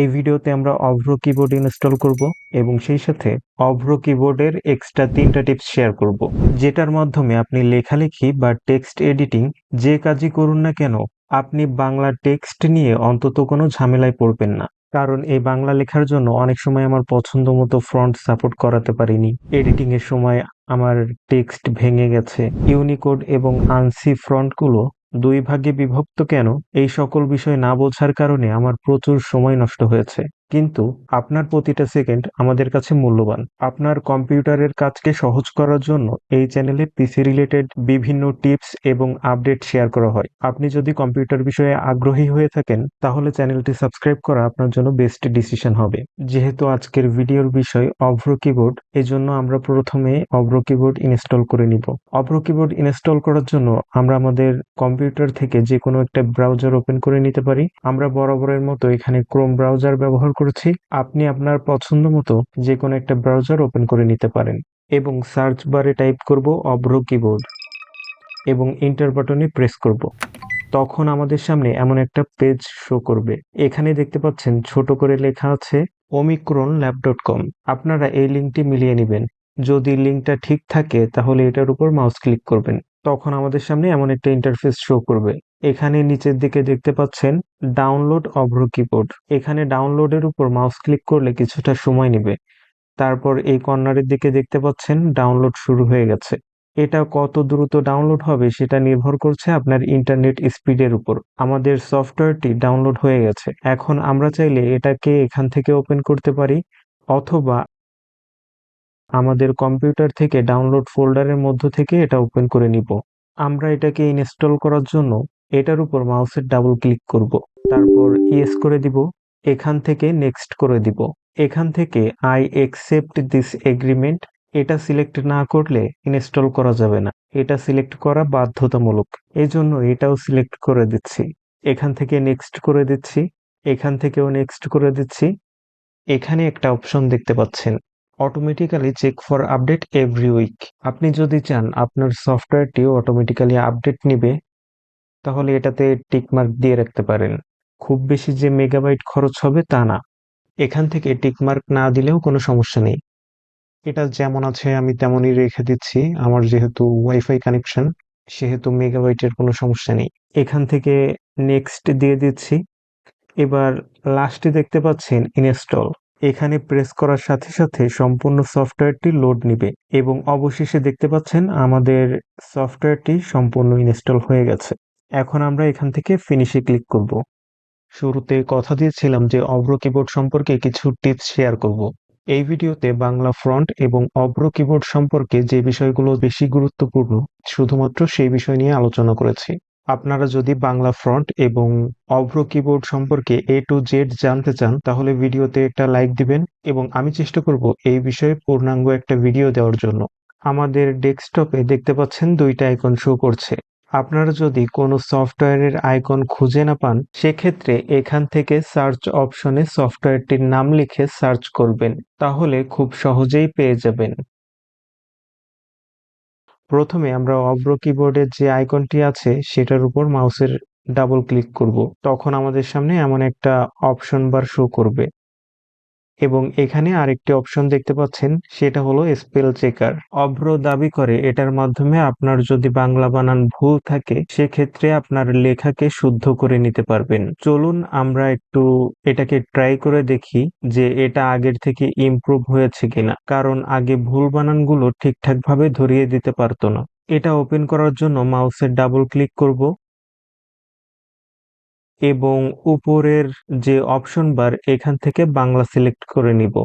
এই ভিডিওতে আমরা অভ্র কিবোর্ড ইনস্টল করব এবং সেই সাথে অভ্র কিবোর্ডের এক্সট্রা তিনটা টিপস শেয়ার করব, যেটার মাধ্যমে আপনি লেখালেখি বা টেক্সট এডিটিং যে কাজই করুন না কেন, আপনি বাংলা টেক্সট নিয়ে অন্তত কোনো ঝামেলায় পড়বেন না। কারণ এই বাংলা লেখার জন্য অনেক সময় আমার পছন্দ মতো ফ্রন্ট সাপোর্ট করাতে পারিনি। এডিটিং এর সময় আমার টেক্সট ভেঙে গেছে। ইউনিকোড এবং আনসি ফ্রন্টগুলো দুই ভাগে বিভক্ত কেন? এই সকল বিষয় না বোঝার কারণে আমার প্রচুর সময় নষ্ট হয়েছে। কিন্তু আপনার প্রতিটা সেকেন্ড আমাদের কাছে মূল্যবান। আপনার কম্পিউটারের কাজকে সহজ করার জন্য এই চ্যানেলে পিসি রিলেটেড বিভিন্ন টিপস এবং আপডেট শেয়ার করা হয়। আপনি যদি কম্পিউটার বিষয়ে আগ্রহী হয়ে থাকেন, তাহলে চ্যানেলটি সাবস্ক্রাইব করা আপনার জন্য বেস্ট ডিসিশন হবে। যেহেতু আজকের ভিডিওর বিষয় অভ্র কিবোর্ড এজন্য আমরা প্রথমে অভ্র কিবোর্ড ইনস্টল করে নিব। অভ্র কিবোর্ড ইনস্টল করার জন্য আমরা আমাদের কম্পিউটার থেকে যে কোনো একটা ব্রাউজার ওপেন করে নিতে পারি। আমরা বরাবরের মতো এখানে ক্রোম ব্রাউজার ব্যবহার করেছি, আপনি আপনার পছন্দ মতো যে কোনো একটা ব্রাউজার ওপেন করে নিতে পারেন এবং সার্চ বারে টাইপ করব অভ্র কিবোর্ড এবং ইন্টার বাটনে প্রেস করব। তখন আমাদের সামনে এমন একটা পেজ শো করবে। এখানে দেখতে পাচ্ছেন ছোট করে লেখা আছে ওমিক্রন ল্যাব ডট কম আপনারা এই লিঙ্কটি মিলিয়ে নেবেন। যদি লিঙ্কটা ঠিক থাকে তাহলে এটার উপর মাউস ক্লিক করবেন। তখন আমাদের সামনে এমন একটা ইন্টারফেস শো করবে। এখানে নিচের দিকে দেখতে পাচ্ছেন ডাউনলোড অভ্র কিবোর্ড এখানে ডাউনলোডের উপর মাউস ক্লিক করলে কিছুটা সময় নেবে। তারপর এই কর্নারের দিকে দেখতে পাচ্ছেন ডাউনলোড শুরু হয়ে গেছে। এটা কত দ্রুত ডাউনলোড হবে সেটা নির্ভর করছে আপনার ইন্টারনেট স্পিডের উপর। আমাদের সফটওয়্যারটি ডাউনলোড হয়ে গেছে। এখন আমরা চাইলে এটাকে এখান থেকে ওপেন করতে পারি, অথবা আমাদের কম্পিউটার থেকে ডাউনলোড ফোল্ডারের মধ্য থেকে এটা ওপেন করে নিব। আমরা এটাকে ইনস্টল করার জন্য এটার উপর মাউসের ডাবল ক্লিক করব। তারপর ইয়েস করে দিব। এখান থেকে নেক্সট করে দিব। এখান থেকে আই একসেপ্ট দিস এগ্রিমেন্ট এটা সিলেক্ট না করলে ইনস্টল করা যাবে না। এটা সিলেক্ট করা বাধ্যতামূলক। এই জন্য এটাও সিলেক্ট করে দিচ্ছি। এখান থেকে নেক্সট করে দিচ্ছি। এখান থেকেও নেক্সট করে দিচ্ছি। এখানে একটা অপশন দেখতে পাচ্ছেন। Automatically check for update every week আপনি যদি চান আপনার সফটওয়্যারটিও অটোমেটিক্যালি আপডেট নিবে তাহলে এটাতে টিকমার্ক দিয়ে রাখতে পারেন। খুব বেশি যে মেগাবাইট খরচ হবে তা না। এখান থেকে টিকমার্ক না দিলেও কোনো সমস্যা নেই। এটা যেমন আছে, আমি তেমনই রেখে দিচ্ছি। আমার যেহেতু ওয়াইফাই কানেকশন সেহেতু মেগাবাইটের কোনো সমস্যা নেই। এখান থেকে নেক্সট দিয়ে দিচ্ছি। এবার লাস্টে দেখতে পাচ্ছেন ইনস্টল এখানে প্রেস করার সাথে সাথে সম্পূর্ণ সফটওয়্যারটি লোড নিবে এবং অবশেষে দেখতে পাচ্ছেন আমাদের সফটওয়্যারটি সম্পূর্ণ ইনস্টল হয়ে গেছে। এখন আমরা এখান থেকে ফিনিশে ক্লিক করব। শুরুতে কথা দিয়েছিলাম যে অভ্র কিবোর্ড সম্পর্কে কিছু টিপস শেয়ার করব। এই ভিডিওতে বাংলা ফ্রন্ট এবং অভ্র কিবোর্ড সম্পর্কে যে বিষয়গুলো বেশি গুরুত্বপূর্ণ, শুধুমাত্র সেই বিষয় নিয়ে আলোচনা করেছি। আপনারা যদি বাংলা ফ্রন্ট এবং অভ্র কিবোর্ড সম্পর্কে এ টু জেড জানতে চান, তাহলে ভিডিওতে একটা লাইক দিবেন এবং আমি চেষ্টা করব এই বিষয়ে পূর্ণাঙ্গ একটা ভিডিও দেওয়ার জন্য। আমাদের ডেস্কটপে দেখতে পাচ্ছেন দুইটা আইকন শো করছে। আপনারা যদি কোনো সফটওয়্যারের আইকন খুঁজে না পান, সেক্ষেত্রে এখান থেকে সার্চ অপশনে সফটওয়্যারটির নাম লিখে সার্চ করবেন, তাহলে খুব সহজেই পেয়ে যাবেন। প্রথমে আমরা অভ্র কিবোর্ডের যে আইকনটি আছে, সেটার উপর মাউসের ডাবল ক্লিক করব। তখন আমাদের সামনে এমন একটা অপশন বার শো করবে। এবং এখানে আরেকটি অপশন দেখতে পাচ্ছেন, সেটা হলো স্পেল চেকার অভ্র দাবি করে এটার মাধ্যমে আপনার যদি বাংলা বানান ভুল থাকে, সেক্ষেত্রে আপনার লেখাকে শুদ্ধ করে নিতে পারবেন। চলুন আমরা একটু এটাকে ট্রাই করে দেখি যে এটা আগের থেকে ইমপ্রুভ হয়েছে কিনা, কারণ আগে ভুল বানানগুলো ঠিকঠাক ভাবে ধরিয়ে দিতে পারতো না। এটা ওপেন করার জন্য মাউসের ডাবল ক্লিক করব। এবং উপরের যে অপশন বার এখান থেকে বাংলা সিলেক্ট করে নিব।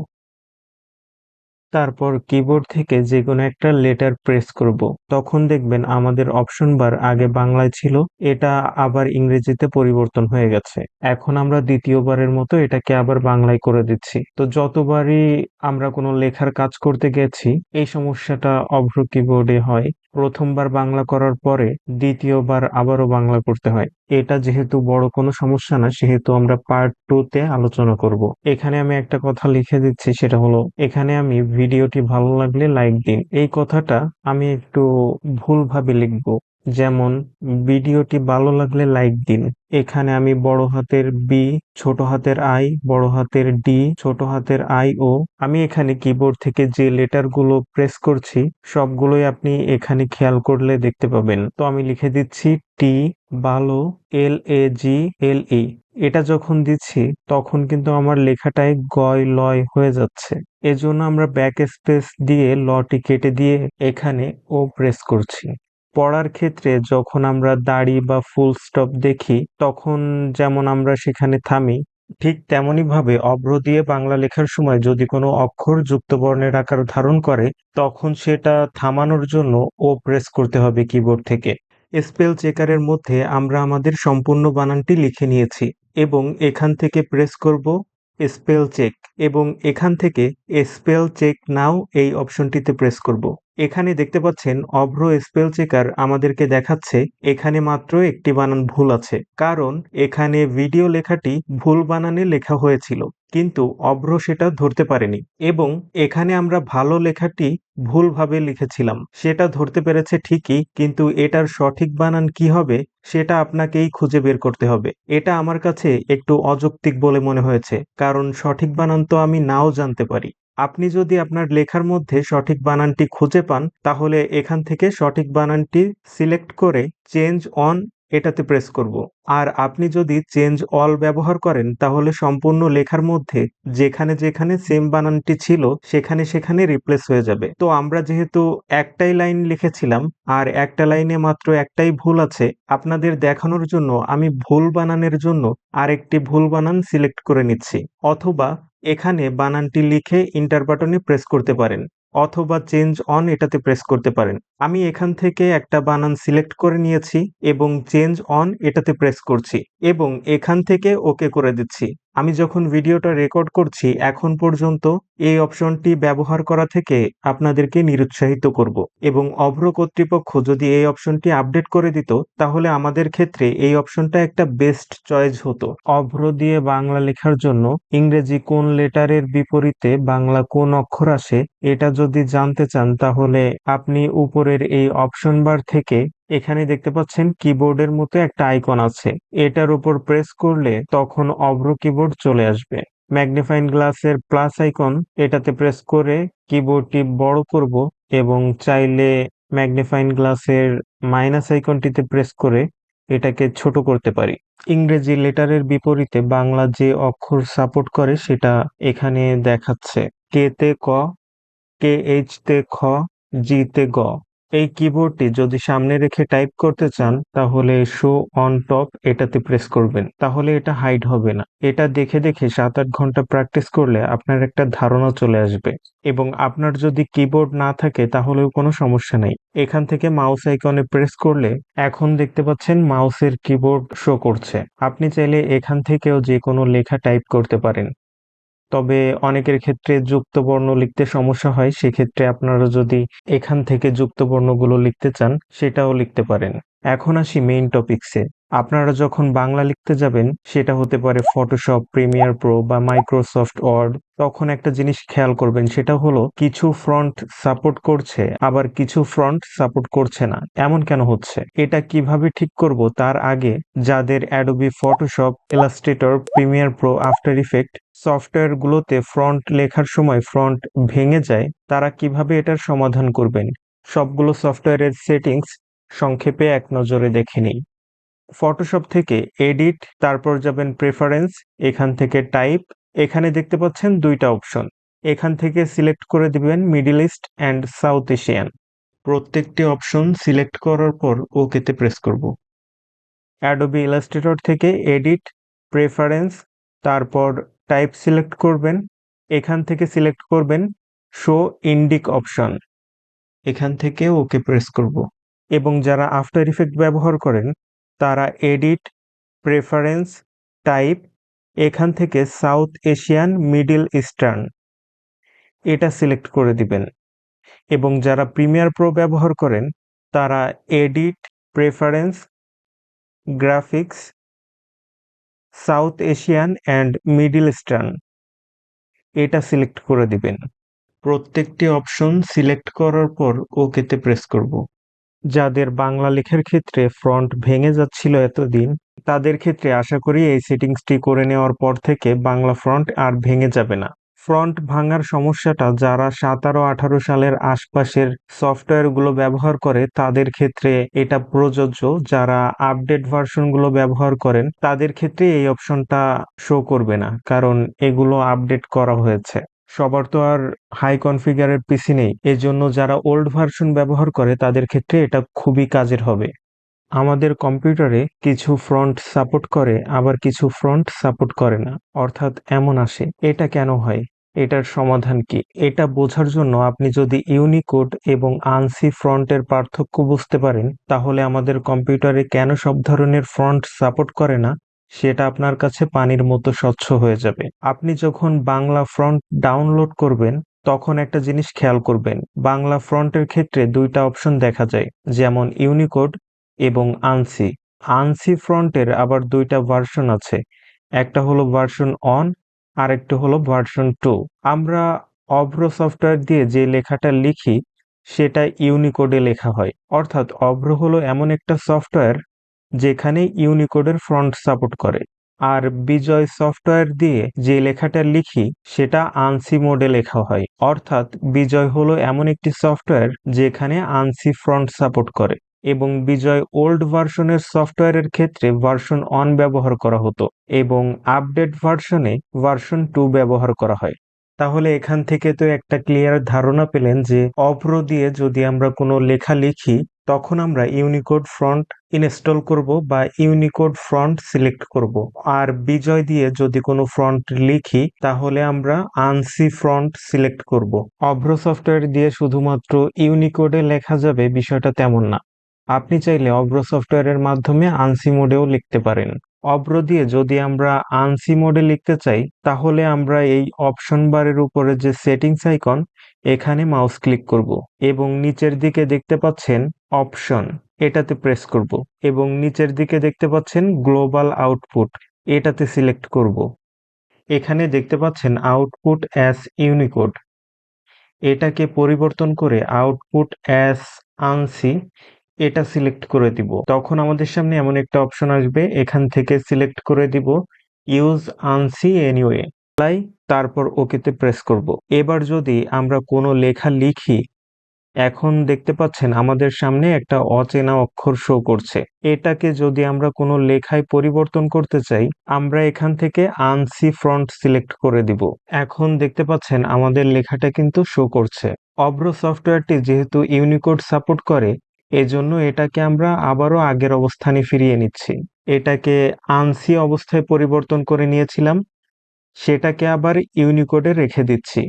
তারপর কিবোর্ড থেকে যে কোনো একটা লেটার প্রেস করব। তখন দেখবেন আমাদের অপশন বার আগে বাংলায় ছিল, এটা আবার ইংরেজিতে পরিবর্তন হয়ে গেছে। এখন আমরা দ্বিতীয়বারের মতো এটাকে আবার বাংলায় করে দিচ্ছি। তো যতবারই আমরা কোনো লেখার কাজ করতে গেছি, এই সমস্যাটা অভ্র কিবোর্ডে হয়। প্রথমবার বাংলা করার পরে দ্বিতীয়বার আবারও বাংলা করতে হয়। এটা যেহেতু বড় কোনো সমস্যা না, সেহেতু আমরা পার্ট টু তে আলোচনা করব। এখানে আমি একটা কথা লিখে দিচ্ছি, সেটা হলো, এখানে আমি ভিডিওটি ভালো লাগলে লাইক দিন। এই কথাটা আমি একটু ভুলভাবে লিখব। যেমন, ভিডিওটি ভালো লাগলে লাইক দিন। এখানে আমি বড় হাতের বি ছোট হাতের আই বড় হাতের ডি ছোট হাতের আই ও আমি এখানে কিবোর্ড থেকে যে লেটারগুলো প্রেস করছি, সবগুলোই আপনি এখানে খেয়াল করলে দেখতে পাবেন। তো আমি লিখে দিচ্ছি টি ভালো এল এ জি এল ই এটা যখন দিচ্ছি, তখন কিন্তু আমার লেখাটাই গয়, লয় হয়ে যাচ্ছে। এজন্য আমরা ব্যাক স্পেস দিয়ে লটি কেটে দিয়ে এখানে ও প্রেস করছি। পড়ার ক্ষেত্রে যখন আমরা দাড়ি বা ফুল স্টপ দেখি, তখন যেমন আমরা সেখানে থামি, ঠিক তেমনই ভাবে অভ্র দিয়ে বাংলা লেখার সময় যদি কোনো অক্ষর যুক্ত বর্ণের আকার ধারণ করে, তখন সেটা থামানোর জন্য ও প্রেস করতে হবে কিবোর্ড থেকে। স্পেল চেকারের মধ্যে আমরা আমাদের সম্পূর্ণ বানানটি লিখে নিয়েছি এবং এখান থেকে প্রেস করব স্পেল চেক এবং এখান থেকে স্পেল চেক নাও এই অপশনটিতে প্রেস করব। এখানে দেখতে পাচ্ছেন অভ্র স্পেল চেকার আমাদেরকে দেখাচ্ছে, এখানে মাত্র একটি বানান ভুল আছে। কারণ এখানে ভিডিও লেখাটি ভুল বানানে লেখা হয়েছিল, কিন্তু অভ্র সেটা ধরতে পারেনি। এবং এখানে আমরা ভালো লেখাটি ভুলভাবে লিখেছিলাম, সেটা ধরতে পেরেছে ঠিকই, কিন্তু এটার সঠিক বানান কি হবে, সেটা আপনাকেই খুঁজে বের করতে হবে। এটা আমার কাছে একটু অযৌক্তিক বলে মনে হয়েছে, কারণ সঠিক বানান তো আমি নাও জানতে পারি। আপনি যদি আপনার লেখার মধ্যে সঠিক বানানটি খুঁজে পান, তাহলে এখান থেকে সঠিক বানানটি সিলেক্ট করে চেঞ্জ অন এটাতে প্রেস করব। আর আপনি যদি চেঞ্জ অল ব্যবহার করেন, তাহলে সম্পূর্ণ লেখার মধ্যে যেখানে যেখানে সেম বানানটি ছিল, সেখানে সেখানে রিপ্লেস হয়ে যাবে। তো আমরা যেহেতু একটাই লাইন লিখেছিলাম, আর একটা লাইনে মাত্র একটাই ভুল আছে, আপনাদের দেখানোর জন্য আমি ভুল বানানের জন্য আরেকটি ভুল বানান সিলেক্ট করে নিচ্ছি। অথবা এখানে বানানটি লিখে ইন্টার বাটনে প্রেস করতে পারেন, অথবা চেঞ্জ অন এটাতে প্রেস করতে পারেন। আমি এখান থেকে একটা বানান সিলেক্ট করে নিয়েছি এবং চেঞ্জ অন এটাতে প্রেস করছি এবং এখান থেকে ওকে করে দিচ্ছি। আমি যখন ভিডিওটা রেকর্ড করছি, এখন পর্যন্ত এই অপশনটি ব্যবহার করা থেকে আপনাদেরকে নিরুৎসাহিত করব। এবং অভ্র কর্তৃপক্ষ যদি এই অপশনটি আপডেট করে দিত, তাহলে আমাদের ক্ষেত্রে এই অপশনটা একটা বেস্ট চয়েস হতো। অভ্র দিয়ে বাংলা লেখার জন্য ইংরেজি কোন লেটারের বিপরীতে বাংলা কোন অক্ষর আসে, এটা যদি জানতে চান, তাহলে আপনি উপরের এই অপশন বার থেকে এখানে দেখতে পাচ্ছেন কিবোর্ডের মতো একটা আইকন আছে। এটার উপর প্রেস করলে তখন অভ্র কিবোর্ড চলে আসবে। ম্যাগনিফাইং গ্লাসের প্লাস আইকন এটাতে প্রেস করে কিবোর্ডটি বড় করব এবং চাইলে ম্যাগনিফাইং গ্লাসের মাইনাস আইকনটিতে প্রেস করে এটাকে ছোট করতে পারি। ইংরেজি লেটারের বিপরীতে বাংলা যে অক্ষর সাপোর্ট করে সেটা এখানে দেখাচ্ছে। কে তে ক, কে এইচ তে খ, জি তে গ। এই কিবোর্ডটি যদি সামনে রেখে টাইপ করতে চান, তাহলে শো অন টপ এটাতে প্রেস করবেন। তাহলে এটা হাইড হবে না। এটা দেখে দেখে সাত আট ঘণ্টা প্র্যাকটিস করলে আপনার একটা ধারণা চলে আসবে। এবং আপনার যদি কিবোর্ড না থাকে, তাহলেও কোনো সমস্যা নেই। এখান থেকে মাউস আইকনে প্রেস করলে এখন দেখতে পাচ্ছেন মাউসের কিবোর্ড শো করছে। আপনি চাইলে এখান থেকেও যে কোনো লেখা টাইপ করতে পারেন। তবে অনেকের ক্ষেত্রে যুক্ত বর্ণ লিখতে সমস্যা হয়। সেক্ষেত্রে আপনারা যদি এখান থেকে যুক্ত বর্ণগুলো লিখতে চান, সেটাও লিখতে পারেন। এখন আসি মেইন টপিকসে আপনারা যখন বাংলা লিখতে যাবেন, সেটা হতে পারে ফটোশপ প্রিমিয়ার প্রো বা মাইক্রোসফট ওয়ার্ড তখন একটা জিনিস খেয়াল করবেন, সেটা হলো কিছু ফ্রন্ট সাপোর্ট করছে, আবার কিছু ফ্রন্ট সাপোর্ট করছে না। এমন কেন হচ্ছে? এটা কীভাবে ঠিক করব? তার আগে যাদের Adobe Photoshop Illustrator Premiere Pro After Effect সফটওয়্যারগুলোতে front লেখার সময় ফ্রন্ট ভেঙে যায়, তারা কীভাবে এটার সমাধান করবেন? সবগুলো সফটওয়্যারের সেটিংস সংক্ষেপে এক নজরে দেখে নিই। ফটোশপ থেকে এডিট তারপর যাবেন প্রেফারেন্স এখান থেকে টাইপ এখানে দেখতে পাচ্ছেন দুইটা অপশন এখান থেকে সিলেক্ট করে দিবেন middle east and South Asian প্রত্যেকটি অপশন সিলেক্ট করার পর ওকেতে প্রেস করব। অ্যাডোবি ইলাস্ট্রেটর থেকে এডিট প্রেফারেন্স তারপর টাইপ সিলেক্ট করবেন। এখান থেকে সিলেক্ট করবেন শো ইন্ডিক অপশন এখান থেকে ওকে প্রেস করব। এবং যারা আফটার ইফেক্ট ব্যবহার করেন তারা এডিট প্রেফারেন্স টাইপ এখান থেকে সাউথ এশিয়ান মিডল ইস্টার্ন এটা সিলেক্ট করে দিবেন। এবং যারা প্রিমিয়ার প্রো ব্যবহার করেন, তারা edit preference graphics South Asian and middle eastern এটা সিলেক্ট করে দিবেন। প্রত্যেকটি অপশন সিলেক্ট করার পর ওকেতে প্রেস করব। যাদের বাংলা লেখার ক্ষেত্রে ফ্রন্ট ভেঙে যাচ্ছিল এতদিন, তাদের ক্ষেত্রে আশা করি এই সেটিংসটি করে নেওয়ার পর থেকে বাংলা ফ্রন্ট আর ভেঙে যাবে না। ফ্রন্ট ভাঙার সমস্যাটা যারা সাতারো, আঠারো সালের আশপাশের সফটওয়্যারগুলো ব্যবহার করে, তাদের ক্ষেত্রে এটা প্রযোজ্য। যারা আপডেট ভার্সনগুলো ব্যবহার করেন, তাদের ক্ষেত্রে এই অপশনটা শো করবে না, কারণ এগুলো আপডেট করা হয়েছে। সবার তো আর হাই কনফিগারের পিসি নেই। এজন্য যারা ওল্ড ভার্সন ব্যবহার করে, তাদের ক্ষেত্রে এটা খুবই কাজের হবে। আমাদের কম্পিউটারে কিছু ফ্রন্ট সাপোর্ট করে, আবার কিছু ফ্রন্ট সাপোর্ট করে না। অর্থাৎ এমন আসে, এটা কেন হয়? এটার সমাধান কি? এটা বোঝার জন্য আপনি যদি ইউনিকোড এবং আনসি ফ্রন্টের পার্থক্য বুঝতে পারেন, তাহলে আমাদের কম্পিউটারে কেন সব ধরনের ফ্রন্ট সাপোর্ট করে না? সেটা আপনার কাছে পানির মতো স্বচ্ছ হয়ে যাবে। আপনি যখন বাংলা ফ্রন্ট ডাউনলোড করবেন, তখন একটা জিনিস খেয়াল করবেন। বাংলা ফ্রন্টের ক্ষেত্রে দুইটা অপশন দেখা যায়, যেমন ইউনিকোড এবং আনসি আনসি ফ্রন্টের আবার দুইটা ভার্সন আছে, একটা হলো ভার্সন অন আর একটা হলো ভার্সন টু আমরা অভ্র সফটওয়্যার দিয়ে যে লেখাটা লিখি, সেটা ইউনিকোডে লেখা হয়। অর্থাৎ অভ্র হলো এমন একটা সফটওয়্যার যেখানে ইউনিকোডের ফ্রন্ট সাপোর্ট করে। আর বিজয় সফটওয়্যার দিয়ে যে লেখাটা লিখি, সেটা আনসি মোডে লেখা হয়। অর্থাৎ বিজয় হলো এমন একটি সফটওয়্যার যেখানে আনসি ফ্রন্ট সাপোর্ট করে এবং বিজয় ওল্ড ভার্সনের সফটওয়্যারের ক্ষেত্রে ভার্সন অন ব্যবহার করা হতো এবং আপডেট ভার্সনে ভার্সন টু ব্যবহার করা হয়। তাহলে এখান থেকে তো একটা ক্লিয়ার ধারণা পেলেন যে অভ্র দিয়ে যদি আমরা কোনো লেখা লিখি তখন আমরা ইউনিকোড ফ্রন্ট ইনস্টল করব বা ইউনিকোড ফ্রন্ট সিলেক্ট করব। আর বিজয় দিয়ে যদি কোনো ফ্রন্ট লিখি, তাহলে আমরা আনসি ফ্রন্ট সিলেক্ট করব। অভ্র সফটওয়্যার দিয়ে শুধুমাত্র ইউনিকোডে লেখা যাবে বিষয়টা তেমন না। আপনি চাইলে অভ্র সফটওয়্যারের মাধ্যমে আনসি মোডেও লিখতে পারেন। অভ্র দিয়ে যদি আমরা আনসি মোডে লিখতে চাই, তাহলে আমরা এই অপশন বারের উপরে যে সেটিংস আইকন এখানে মাউস ক্লিক করব এবং নিচের দিকে দেখতে পাচ্ছেন অপশন এটাতে প্রেস করব এবং নিচের দিকে দেখতে পাচ্ছেন গ্লোবাল আউটপুট এটাতে সিলেক্ট করব। এখানে দেখতে পাচ্ছেন আউটপুট অ্যাস ইউনিকোড এটাকে পরিবর্তন করে আউটপুট অ্যাস আনসি এটা সিলেক্ট করে দিব। তখন আমাদের সামনে এমন একটা অপশন আসবে, এখান থেকে সিলেক্ট করে দিব ইউজ আনসি এনিওয়ে তাই তারপর ওকেতে প্রেস করব। এবার যদি আমরা কোনো লেখা লিখি, এখন দেখতে পাচ্ছেন আমাদের সামনে একটা অচেনা অক্ষর শো করছে। এটাকে যদি আমরা কোনো লেখায় পরিবর্তন করতে চাই, আমরা এখান থেকে আনসি ফ্রন্ট সিলেক্ট করে দিব। এখন দেখতে পাচ্ছেন আমাদের লেখাটা কিন্তু শো করছে। অব্র সফটওয়্যারটি যেহেতু ইউনিকোড সাপোর্ট করে, এজন্য এটাকে আমরা আবারও আগের অবস্থানে ফিরিয়ে নিচ্ছি। এটাকে আনসি অবস্থায় পরিবর্তন করে নিয়েছিলাম। সেটাকে আবার ইউনিকোডে রেখে দিচ্ছি।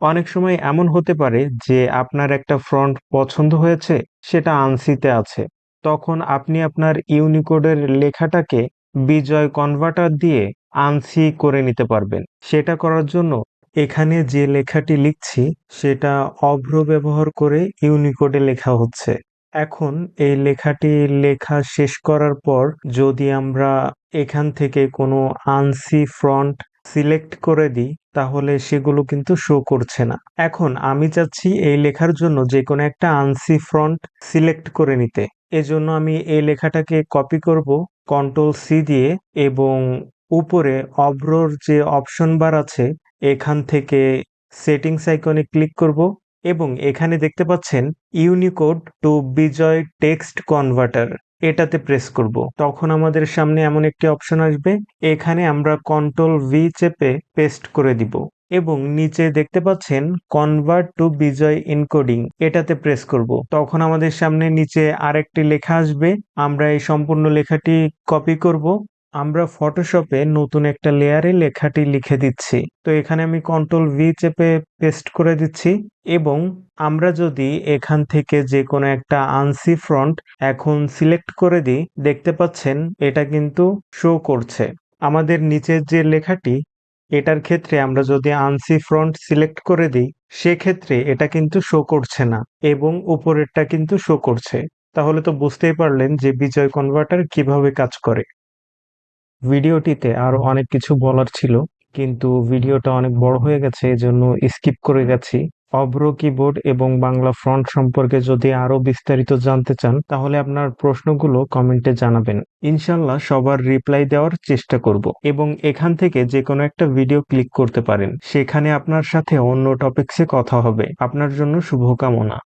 অনেক সময় এমন হতে পারে যে আপনার একটা ফ্রন্ট পছন্দ হয়েছে, সেটা আনসিতে আছে। তখন আপনি আপনার ইউনিকোডের লেখাটাকে বিজয় কনভার্টার দিয়ে আনসি করে নিতে পারবেন। সেটা করার জন্য এখানে যে লেখাটি লিখছি, সেটা অভ্র ব্যবহার করে ইউনিকোডে লেখা হচ্ছে। এখন এই লেখাটি লেখা শেষ করার পর যদি আমরা এখান থেকে কোনো আনসি ফ্রন্ট সিলেক্ট করে দিই, তাহলে সেগুলো কিন্তু শো করছে না। এখন আমি চাচ্ছি এই লেখার জন্য যে কোনো একটা আনসি ফ্রন্ট সিলেক্ট করে নিতে। এজন্য আমি এই লেখাটাকে কপি করব কন্ট্রোল সি দিয়ে এবং উপরে অব্রর যে অপশন বার আছে, এখান থেকে সেটিংস আইকনে ক্লিক করব এবং এখানে দেখতে পাচ্ছেন Unicode to Bijoy text converter এটাতে প্রেস করব। তখন আমাদের সামনে এমন একটি অপশন আসবে। এখানে আমরা কন্ট্রোল ভি চেপে পেস্ট করে দিব এবং নিচে দেখতে পাচ্ছেন কনভার্ট টু বিজয় ইনকোডিং এটাতে প্রেস করব। তখন আমাদের সামনে নিচে আরেকটি লেখা আসবে। আমরা এই সম্পূর্ণ লেখাটি কপি করব। আমরা ফটোশপে নতুন একটা লেয়ারে লেখাটি লিখে দিচ্ছি। তো এখানে আমি কন্ট্রোল ভি চেপে পেস্ট করে দিচ্ছি এবং আমরা যদি এখান থেকে যে কোনো একটা আনসি ফ্রন্ট এখন সিলেক্ট করে দিই, দেখতে পাচ্ছেন এটা কিন্তু শো করছে। আমাদের নিচের যে লেখাটি, এটার ক্ষেত্রে আমরা যদি আনসি ফ্রন্ট সিলেক্ট করে দিই, সেক্ষেত্রে এটা কিন্তু শো করছে না এবং উপরেরটা কিন্তু শো করছে। তাহলে তো বুঝতেই পারলেন যে বিজয় কনভার্টার কীভাবে কাজ করে। ভিডিওটিতে আরও অনেক কিছু বলার ছিল, কিন্তু ভিডিওটা অনেক বড় হয়ে গেছে, এজন্য স্কিপ করে গেছি অভ্র কিবোর্ড এবং বাংলা ফ্রন্ট সম্পর্কে যদি আরও বিস্তারিত জানতে চান, তাহলে আপনার প্রশ্নগুলো কমেন্টে জানাবেন। ইনশাল্লাহ সবার রিপ্লাই দেওয়ার চেষ্টা করব এবং এখান থেকে যে কোনো একটা ভিডিও ক্লিক করতে পারেন। সেখানে আপনার সাথে অন্য টপিক্সে কথা হবে। আপনার জন্য শুভকামনা।